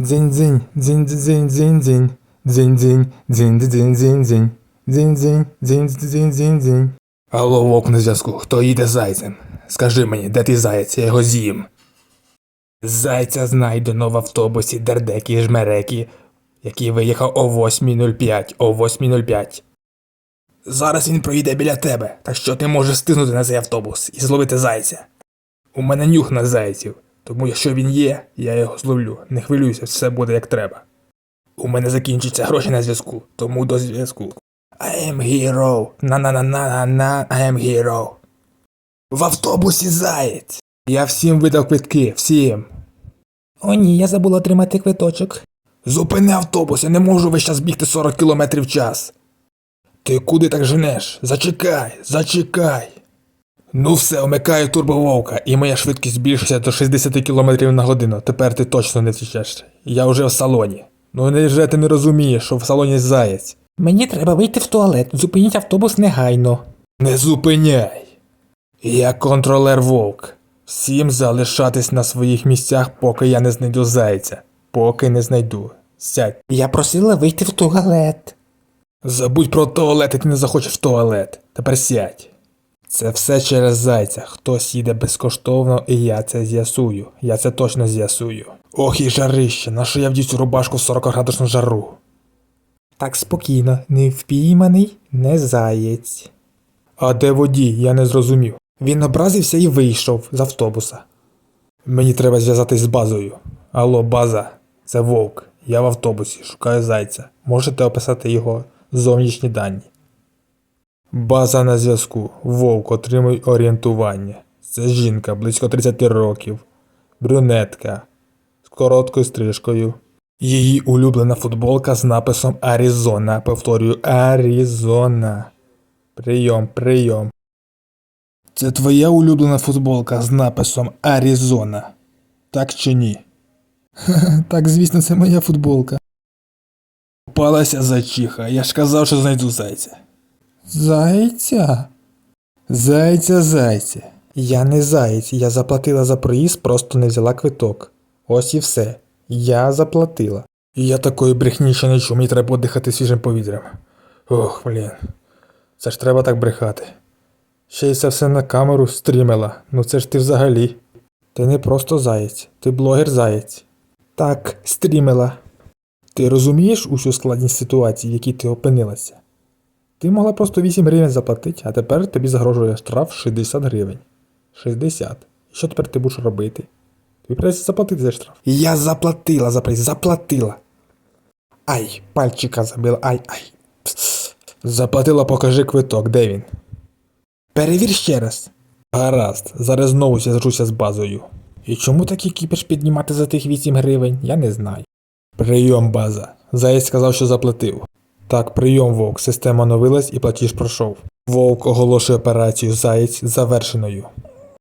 Дзинь-дзинь, дзинь-дзинь-дзинь-дзинь. Дзинь-дзинь, дзинь-дзинь-дзинь-дзинь. Дзинь-дзинь, дзинь-дзинь-дзинь-дзинь. Алло, вовк на зв'язку, хто їде зайцем? Скажи мені, де ти заєць, я його з'їм. Зайця знайдено в автобусі Дердекі Жмерекі, який виїхав о 8.05, о 8.05. Зараз він проїде біля тебе, так що ти можеш стиснути на цей автобус і зловити зайця. У мене нюх на зайців, тому якщо він є, я його зловлю. Не хвилюйся, все буде як треба. У мене закінчаться гроші на зв'язку, тому до зв'язку. I am hero. На-на-на-на-на-на, I am hero. В автобусі заєць. Я всім видав квитки, всім. О ні, я забула отримати квиточок. Зупини автобус, я не можу весь час бігти 40 км в час. Ти куди так женеш? Зачекай, зачекай. Ну все, вмикаю турбововка, і моя швидкість збільшується до 60 км на годину. Тепер ти точно не втічеш. Я вже в салоні. Ну невже ти не розумієш, що в салоні заєць? Мені треба вийти в туалет. Зупиніть автобус негайно. Не зупиняй. Я контролер вовк. Всім залишатись на своїх місцях, поки я не знайду зайця. Поки не знайду. Сядь. Я просила вийти в туалет. Забудь про туалет, і ти не захочеш в туалет. Тепер сядь. Це все через зайця. Хтось їде безкоштовно, і я це з'ясую. Я це точно з'ясую. Ох і жарище, на що я вдів цю рубашку в 40 градусну жару. Так спокійно, не впійманий, не заєць. А де водій, я не зрозумів. Він образився і вийшов з автобуса. Мені треба зв'язатись з базою. Алло, база, це вовк. Я в автобусі, шукаю зайця. Можете описати його зовнішні дані. База на зв'язку. Вовк, отримуй орієнтування. Це жінка близько 30 років. Брюнетка з короткою стрижкою. Її улюблена футболка з написом Аризона. Повторюю, Аризона. Прийом, прийом. Це твоя улюблена футболка з написом Аризона. Так чи ні? Так, звісно, це моя футболка. Попалася зайчиха, я ж казав, що знайду зайця. Зайця? Зайця, зайця. Я не заєць, я заплатила за проїзд, просто не взяла квиток. Ось і все. Я заплатила. І я такої брехні ще не чув, мені треба подихати свіжим повітрям. Ох, блін. Це ж треба так брехати. Ще й це все на камеру стрімила. Ну це ж ти взагалі. Ти не просто заєць, ти блогер заєць. Так, стрімила. Ти розумієш усю складність ситуації, в якій ти опинилася? Ти могла просто 8 гривень заплатити, а тепер тобі загрожує штраф 60 гривень. 60. І що тепер ти будеш робити? Тобі придеться заплатити за штраф. Я заплатила за проїзд, заплатила. Ай, пальчика забила, ай, ай. Заплатила, покажи квиток, де він? Перевір ще раз. Гаразд, зараз знову зв'яжуся з базою. І чому такий кіпіш піднімати за тих 8 гривень, я не знаю. Прийом, база. Заєць сказав, що заплатив. Так, прийом, вовк. Система оновилась і платіж пройшов. Вовк оголошує операцію Заєць завершеною.